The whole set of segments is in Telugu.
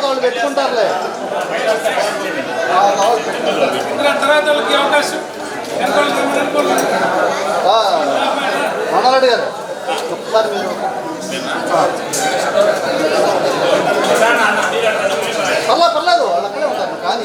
వాళ్ళు పెట్టుకుంటారులే తర్వాత వాళ్ళకి అవకాశం వెనకాల గారు ఒకసారి మీరు పర్లేదు పర్లేదు వాళ్ళు అక్కడే ఉంటారు కానీ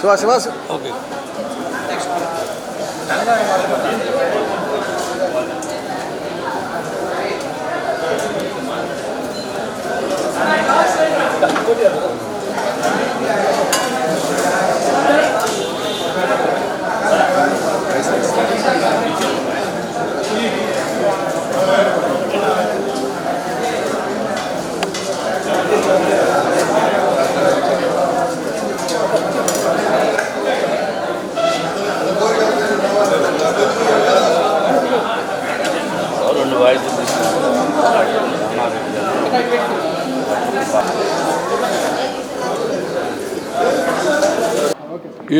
శివ శివ ఓకే రెండు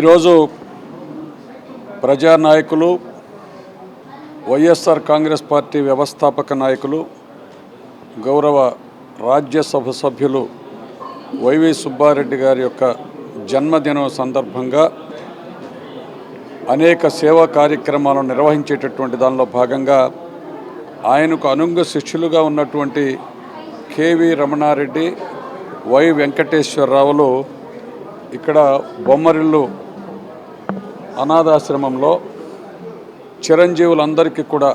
ఈరోజు ప్రజానాయకులు వైఎస్ఆర్ కాంగ్రెస్ పార్టీ వ్యవస్థాపక నాయకులు గౌరవ రాజ్యసభ సభ్యులు వైవి సుబ్బారెడ్డి గారి యొక్క జన్మదినం సందర్భంగా అనేక సేవా కార్యక్రమాలను నిర్వహించేటటువంటి దానిలో భాగంగా ఆయనకు అనుంగ శిష్యులుగా ఉన్నటువంటి కేవి రమణారెడ్డి వై వెంకటేశ్వరరావులు ఇక్కడ బొమ్మరిల్లు అనాథాశ్రమంలో చిరంజీవులందరికీ కూడా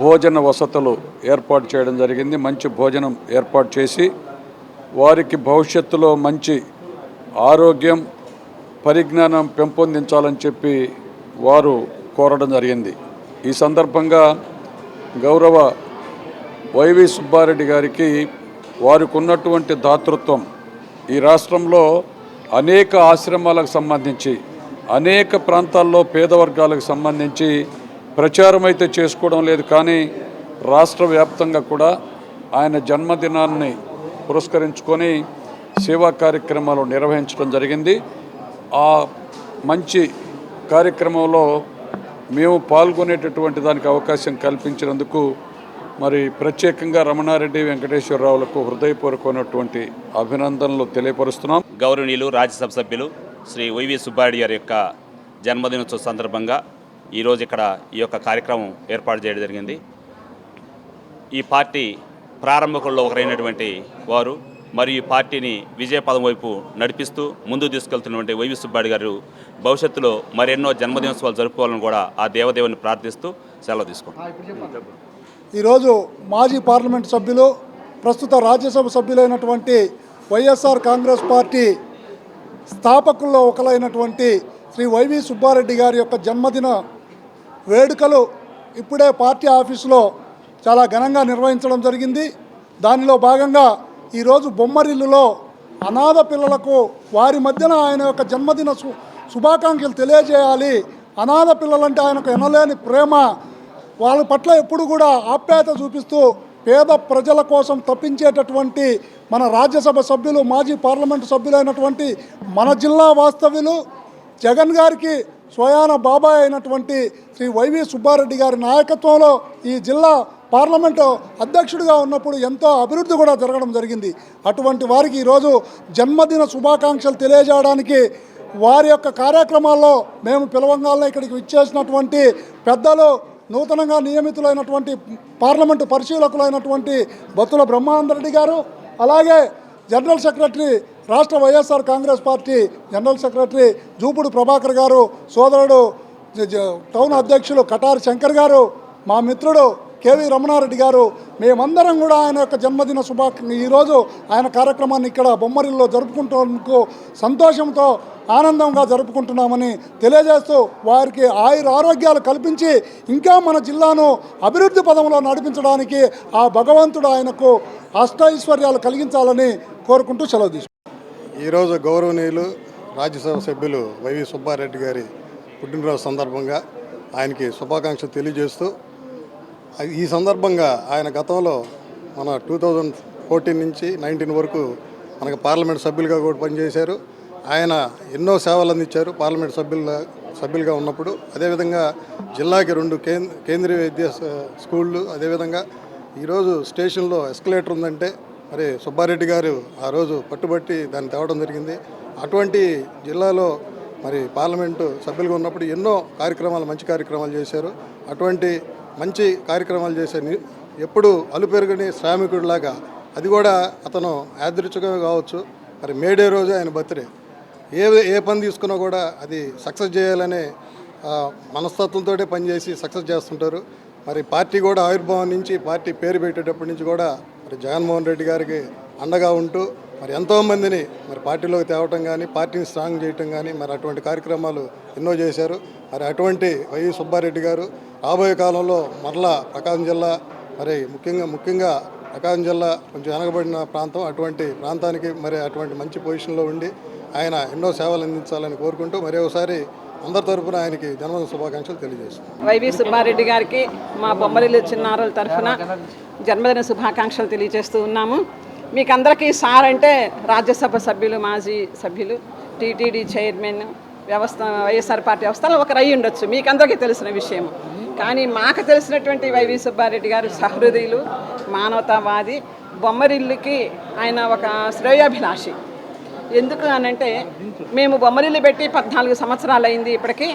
భోజన వసతులు ఏర్పాటు చేయడం జరిగింది. మంచి భోజనం ఏర్పాటు చేసి వారికి భవిష్యత్తులో మంచి ఆరోగ్యం పరిజ్ఞానం పెంపొందించాలని చెప్పి వారు కోరడం జరిగింది. ఈ సందర్భంగా గౌరవ వైవి సుబ్బారెడ్డి గారికి వారికి ఉన్నటువంటి దాతృత్వం. ఈ రాష్ట్రంలో అనేక ఆశ్రమాలకు సంబంధించి అనేక ప్రాంతాల్లో పేద వర్గాలకు సంబంధించి ప్రచారం అయితే చేసుకోవడం లేదు కానీ రాష్ట్ర వ్యాప్తంగా కూడా ఆయన జన్మదినాన్ని పురస్కరించుకొని సేవా కార్యక్రమాలు నిర్వహించడం జరిగింది. ఆ మంచి కార్యక్రమంలో మేము పాల్గొనేటటువంటి దానికి అవకాశం కల్పించినందుకు మరి ప్రత్యేకంగా రమణారెడ్డి వెంకటేశ్వరరావులకు హృదయపూర్వకమైనటువంటి అభినందనలు తెలియపరుస్తున్నాం. గౌరవనీయులు రాజ్యసభ సభ్యులు శ్రీ వైవి సుబ్బారెడ్డి గారి యొక్క జన్మదినోత్సవ సందర్భంగా ఈరోజు ఇక్కడ ఈ యొక్క కార్యక్రమం ఏర్పాటు చేయడం జరిగింది. ఈ పార్టీ ప్రారంభకుల్లో ఒకరైనటువంటి వారు మరియు ఈ పార్టీని విజయపదం వైపు నడిపిస్తూ ముందుకు తీసుకెళ్తున్నటువంటి వైవి సుబ్బారెడ్డి గారు భవిష్యత్తులో మరెన్నో జన్మదినోత్సవాలు జరుపుకోవాలని కూడా ఆ దేవదేవుని ప్రార్థిస్తూ సెలవు తీసుకుంటాం. ఈరోజు మాజీ పార్లమెంట్ సభ్యులు ప్రస్తుత రాజ్యసభ సభ్యులైనటువంటి వైఎస్ఆర్ కాంగ్రెస్ పార్టీ స్థాపకుల్లో ఒకలైనటువంటి శ్రీ వైవి సుబ్బారెడ్డి గారి యొక్క జన్మదిన వేడుకలు ఇప్పుడే పార్టీ ఆఫీసులో చాలా ఘనంగా నిర్వహించడం జరిగింది. దానిలో భాగంగా ఈరోజు బొమ్మరిల్లులో అనాథ పిల్లలకు వారి మధ్యన ఆయన యొక్క జన్మదిన శు శుభాకాంక్షలు తెలియజేయాలి. అనాథ పిల్లలంటే ఆయనకు ఎనలేని ప్రేమ. వాళ్ళ పట్ల ఎప్పుడు కూడా ఆప్యాయత చూపిస్తూ పేద ప్రజల కోసం తప్పించేటటువంటి మన రాజ్యసభ సభ్యులు మాజీ పార్లమెంటు సభ్యులైనటువంటి మన జిల్లా వాస్తవ్యులు జగన్ గారికి స్వయాన బాబాయ్ అయినటువంటి శ్రీ వైవి సుబ్బారెడ్డి గారి నాయకత్వంలో ఈ జిల్లా పార్లమెంటు అధ్యక్షుడిగా ఉన్నప్పుడు ఎంతో అభివృద్ధి కూడా జరగడం జరిగింది. అటువంటి వారికి ఈరోజు జన్మదిన శుభాకాంక్షలు తెలియజేయడానికి వారి యొక్క కార్యక్రమాల్లో మేము పిలవంగాల్లో ఇక్కడికి ఇచ్చేసినటువంటి పెద్దలు నూతనంగా నియమితులైనటువంటి పార్లమెంటు పరిశీలకులైనటువంటి బత్తుల బ్రహ్మానందరెడ్డి గారు అలాగే జనరల్ సెక్రటరీ రాష్ట్ర YSR Congress party general secretary Jupudi Prabhakar గారు సోదరుడు టౌన్ అధ్యక్షులు కటార్ శంకర్ గారు మా మిత్రుడు కేవీ రమణారెడ్డి గారు మేమందరం కూడా ఆయన యొక్క జన్మదిన శుభా ఈరోజు ఆయన కార్యక్రమాన్ని ఇక్కడ బొమ్మరిల్లో జరుపుకుంటూ సంతోషంతో ఆనందంగా జరుపుకుంటున్నామని తెలియజేస్తూ వారికి ఆయుర ఆరోగ్యాలు కల్పించి ఇంకా మన జిల్లాను అభివృద్ధి పదంలో నడిపించడానికి ఆ భగవంతుడు ఆయనకు అష్టైశ్వర్యాలు కలిగించాలని కోరుకుంటూ సెలవు తీసుకుంటాం ఈరోజు గౌరవనీయులు రాజ్యసభ సభ్యులు వైవి సుబ్బారెడ్డి గారి పుట్టినరోజు సందర్భంగా ఆయనకి శుభాకాంక్షలు తెలియజేస్తూ ఈ సందర్భంగా ఆయన గతంలో మన టూ థౌజండ్ ఫోర్టీన్ నుంచి నైన్టీన్ వరకు మనకు పార్లమెంట్ సభ్యులుగా కూడా పనిచేశారు. ఆయన ఎన్నో సేవలు అందించారు పార్లమెంట్ సభ్యుల సభ్యులుగా ఉన్నప్పుడు. అదేవిధంగా జిల్లాకి రెండు కేంద్ర కేంద్రీయ విద్యా స్కూళ్ళు అదేవిధంగా ఈరోజు స్టేషన్లో ఎస్కలేటర్ ఉందంటే మరి సుబ్బారెడ్డి గారు ఆ రోజు పట్టుబట్టి దాన్ని తేవడం జరిగింది. అటువంటి జిల్లాలో మరి పార్లమెంటు సభ్యులుగా ఉన్నప్పుడు ఎన్నో కార్యక్రమాలు మంచి కార్యక్రమాలు చేశారు. అటువంటి మంచి కార్యక్రమాలు చేసే ఎప్పుడు అలుపెరుగని శ్రామికుడిలాగా అది కూడా అతను యాదృచ్ఛికమే కావచ్చు. మరి మేడే రోజు ఆయన బర్త్డే. ఏ ఏ పని తీసుకున్నా కూడా అది సక్సెస్ చేయాలనే మనస్తత్వంతో పనిచేసి సక్సెస్ చేస్తుంటారు. మరి పార్టీ కూడా ఆవిర్భావం నుంచి పార్టీ పేరు పెట్టేటప్పటి నుంచి కూడా మరి జగన్మోహన్ రెడ్డి గారికి అండగా ఉంటూ మరి ఎంతోమందిని మరి పార్టీలోకి తేవటం కానీ పార్టీని స్ట్రాంగ్ చేయటం కానీ మరి అటువంటి కార్యక్రమాలు ఎన్నో చేశారు. మరి అటువంటి వై సుబ్బారెడ్డి గారు రాబోయే కాలంలో మరలా ప్రకాశం జిల్లా మరి ముఖ్యంగా ముఖ్యంగా ప్రకాశం జిల్లా కొంచెం వెనకబడిన ప్రాంతం అటువంటి ప్రాంతానికి మరి అటువంటి మంచి పొజిషన్లో ఉండి ఆయన ఎన్నో సేవలు అందించాలని కోరుకుంటూ మరి ఒకసారి అందరి తరఫున ఆయనకి జన్మదిన శుభాకాంక్షలు తెలియజేస్తున్నాను. వైవి సుబ్బారెడ్డి గారికి మా బొమ్మరిల్లు చిన్నారుల తరఫున జన్మదిన శుభాకాంక్షలు తెలియజేస్తూ ఉన్నాము. మీకు అందరికీ సార్ అంటే రాజ్యసభ సభ్యులు మాజీ సభ్యులు టీటీడీ చైర్మన్ వ్యవస్థ వైఎస్ఆర్ పార్టీ వ్యవస్థలో ఒకరు అయి ఉండొచ్చు. మీకు అందరికీ తెలిసిన విషయం. కానీ మాకు తెలిసినటువంటి వైవి సుబ్బారెడ్డి గారు సహృదయులు మానవతావాది బొమ్మరిల్లుకి ఆయన ఒక శ్రేయాభిలాషి. ఎందుకు అనంటే మేము బొమ్మరిల్లు పెట్టి పద్నాలుగు సంవత్సరాలు అయింది ఇప్పటికీ.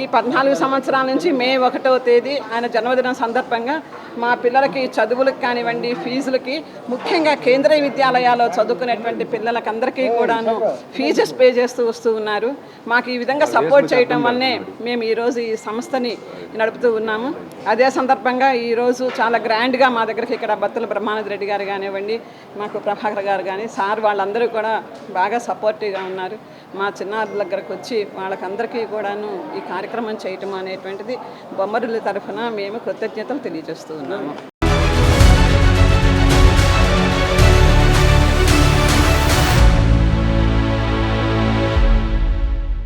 ఈ పద్నాలుగు సంవత్సరాల నుంచి మే ఒకటో తేదీ ఆయన జన్మదినం సందర్భంగా మా పిల్లలకి చదువులకు కానివ్వండి ఫీజులకి ముఖ్యంగా కేంద్రీయ విద్యాలయాల్లో చదువుకునేటువంటి పిల్లలకి అందరికీ కూడాను ఫీజెస్ పే చేస్తూ వస్తూ ఉన్నారు. మాకు ఈ విధంగా సపోర్ట్ చేయటం వల్లనే మేము ఈరోజు ఈ సంస్థని నడుపుతూ ఉన్నాము. అదే సందర్భంగా ఈరోజు చాలా గ్రాండ్గా మా దగ్గరికి ఇక్కడ బత్తుల బ్రహ్మానంద రెడ్డి గారు కానివ్వండి మాకు ప్రభాకర్ గారు కానీ సార్ వాళ్ళందరూ కూడా బాగా సపోర్టివ్గా ఉన్నారు. మా చిన్నారుల దగ్గరకు వచ్చి వాళ్ళకందరికీ కూడాను ఈ కార్యక్రమం చేయటం అనేటువంటిది బొమ్మరుల తరఫున మేము కృతజ్ఞతలు తెలియజేస్తూ ఉన్నాము.